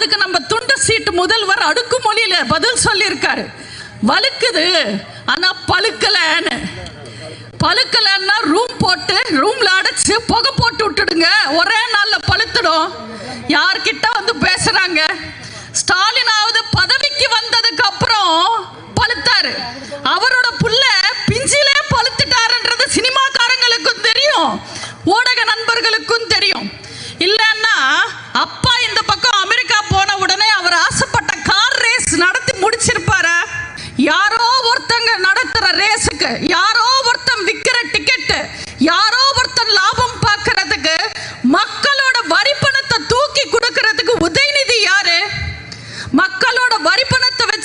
அதுக்கு நம்ம துண்டு சீட்டு முதல்வர் அடுக்கு மொழியில பதில் சொல்லியிருக்காரு. வலுக்குது ஆனா பழுக்கலன்னு. பழுக்கலன்னா ரூம் போட்டு ரூம்ல அடைச்சு புகை போட்டு விட்டுடுங்க. ஒரே நாள்ல பழுத்துடும். யார்கிட்ட வந்து பேசுறாங்க? ஸ்டாலினாவது பதவிக்கு வந்ததுக்கு அப்புறம் பழுத்தாரு. அவரோட புள்ள பிஞ்சிலே பழுத்துட்டாருன்றது சினிமாக்காரங்களுக்கும் தெரியும். ஊடக நண்பர்களுக்கும் தெரியும்.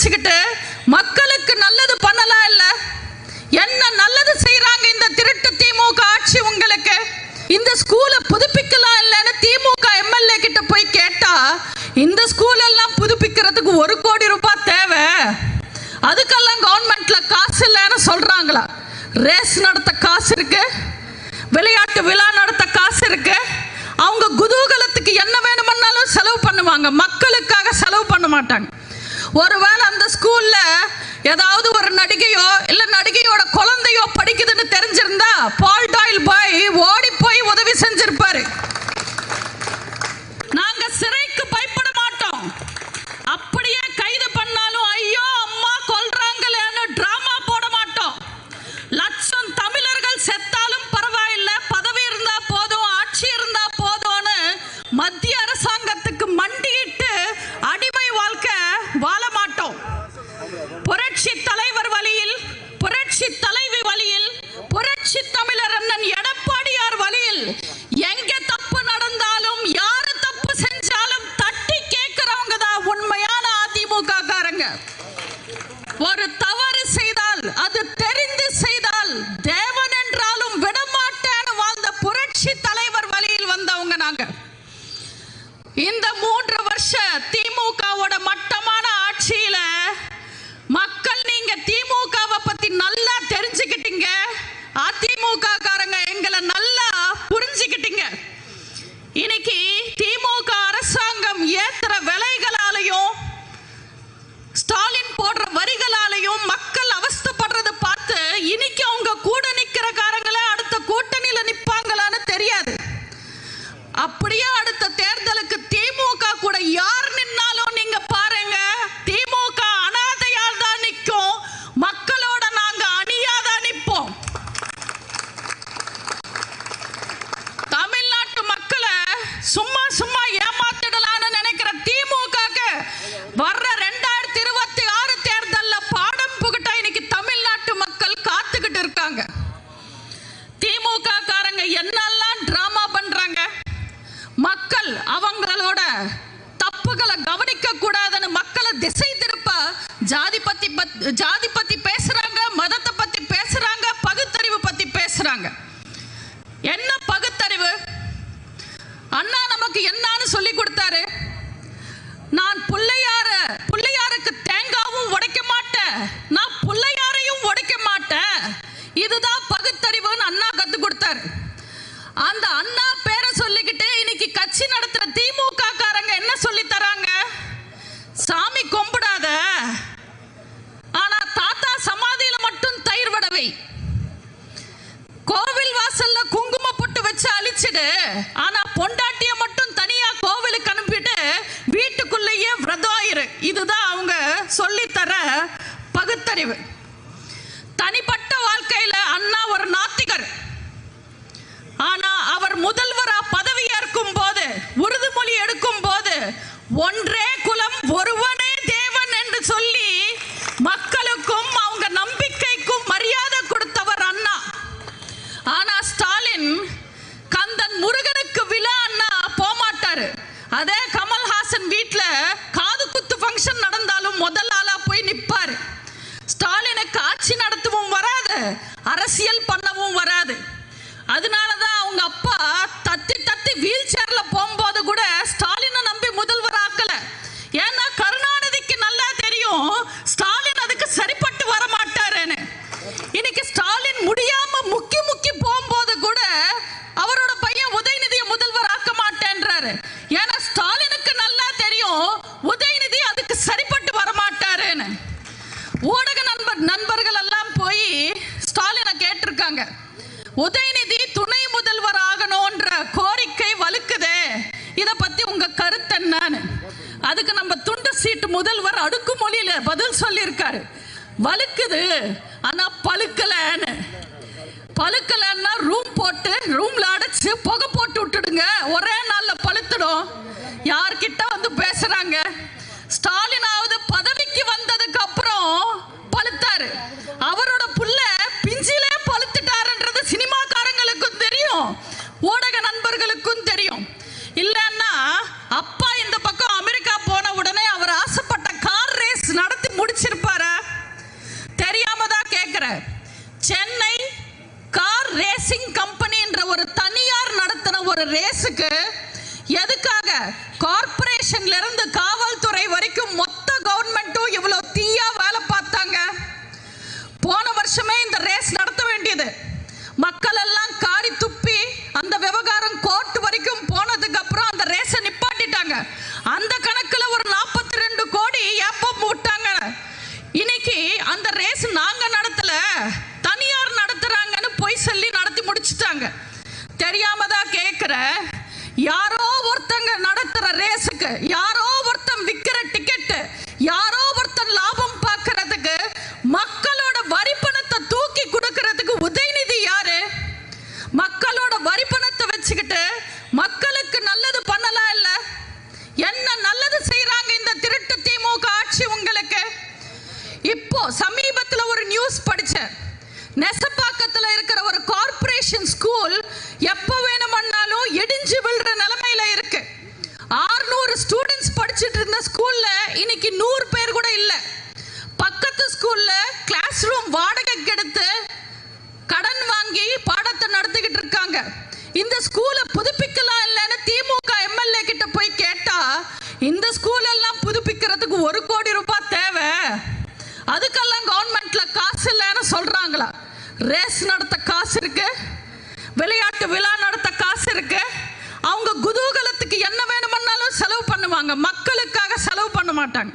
வச்சுக்கிட்டு மக்களுக்கு நல்லது பண்ணலாம் இல்ல? என்ன நல்லது செய்யறாங்க இந்த திருட்டு திமுக ஆட்சி உங்களுக்கு? இந்த ஸ்கூலை புதுப்பிக்கலாம் இல்லைன்னு திமுக எம்எல்ஏ கிட்ட போய் கேட்டா இந்த ஸ்கூல் எல்லாம் புதுப்பிக்கிறதுக்கு ஒரு கோடி ரூபாய் தேவை. அதுக்கெல்லாம் கவர்மெண்ட்ல காசு இல்லைன்னு சொல்றாங்களா? ரேஸ் நடத்த காசு இருக்கு. விளையாட்டு விழா நடத்த காசு இருக்கு. அவங்க குதூகலத்துக்கு என்ன வேணுமென்னாலும் செலவு பண்ணுவாங்க. மக்களுக்காக செலவு பண்ண மாட்டாங்க. ஒருவேளை அந்த ஸ்கூல்ல ஏதாவது ஒரு நடிகையோ இல்ல நடிகையோட குழந்தையோ படிக்குதுன்னு தெரிஞ்சிருந்தா பால் டாயில் பாய் ஓடி திமுக காரங்க என்னெல்லாம் டிராமா பண்றாங்க? மக்கள் அவங்களோட தப்புகளை கவனிக்க கூடாதுன்னு மக்களை திசை திருப்ப ஜாதி பத்தி பத்- ஜாதி பத்தி பேசுறாங்க மதத்தை பத்தி பேசுறாங்க பகுத்தறிவு பத்தி பேசுறாங்க. கிடைச்சது ஆனா பொண்டாட்டிய மட்டும் தனியா கோவிலுக்கு அனுப்பிட்டு வீட்டுக்குள்ளேயே விரதாயிரு இதுதான் அவங்க சொல்லித்தர பகுத்தறிவு. தனிப்பட்ட வாழ்க்கையில அண்ணா ஒரு நாத்திகர். ஆனா அவர் முதல்வரா பதவி ஏற்கும் போது உறுதிமொழி எடுக்கும் போது ஒன்றே இதை பத்தி உங்க கருத்து என்னன்னு? அதுக்கு நம்ம துண்டு சீட்டு முதல்வர் அடுக்கு மொழியில பதில் சொல்லியிருக்காரு. வலுக்குது ஆனா பழுக்கலன்னு. பழுக்கலன்னா ரூம் போட்டு ரூம்ல அடைச்சு புகை போட்டு விட்டுடுங்க. ஒரே நாள்ல பழுத்துடும். யார்கிட்ட வந்து பேசுறாங்க ஸ்டாலினாவது பதவிக்கு வந்ததுக்கு அப்புறம் பழுத்தாரு அவரோட புள்ள பிஞ்சிலே பழுத்துட்டாருன்றது சினிமாக்காரங்களுக்கும் தெரியும் ஊடக நண்பர்களுக்கும் தெரியும் இல்லைன்னா அப்பா இந்த பக்கம் அமெரிக்கா போன உடனே அவர் ஆசைப்பட்ட கார் ரேஸ் நடத்தி முடிச்சிருப்பாரா தெரியாம தான் கேட்கிறேன் சென்னை கார் ரேசிங் கம்பெனின்ற ஒரு தனியார் நடத்தின ஒரு ரேஸுக்கு எதுக்காக கார்ப்பரேஷன்ல இருந்து காவல்துறை வரைக்கும் மொத்த கவர்மெண்ட்டும் இவ்வளவு தீயா வேலை பார்த்தாங்க. போன வருஷமே இந்த ரேஸ் நடத்த வேண்டியது. மக்கள் எல்லாம் காரி துப்பி அந்த விவகாரம் கோர்ட் வரைக்கும் போனதுக்கு அப்புறம் அந்த ரேஸை நிப்பாட்டிட்டாங்க. அந்த இன்னைக்கு நூறு பேர் கூட இல்ல. பக்கத்து ஸ்கூல்ல கிளாஸ் ரூம் வாடகைக்கு எடுத்து கடன் வாங்கி பாடத்தை நடத்திக்கிட்டு இருக்காங்க. இந்த ஸ்கூலை புதுப்பிக்கலாம் இல்லைன்னு திமுக எம்எல்ஏ கிட்ட போய் கேட்டா இந்த ஸ்கூல் எல்லாம் புதுப்பிக்கிறதுக்கு ஒரு கோடி ரூபாய் தேவை. அதுக்கெல்லாம் கவர்மெண்ட்ல காசு இல்லைன்னு சொல்றாங்களா. ரேஸ் நடத்த காசு இருக்கு. விளையாட்டு விழா நடத்த காசு இருக்கு. அவங்க குதூகலத்துக்கு என்ன வேணும்னாலும் செலவு பண்ணுவாங்க. மக்களுக்கு செலவு பண்ண மாட்டாங்க.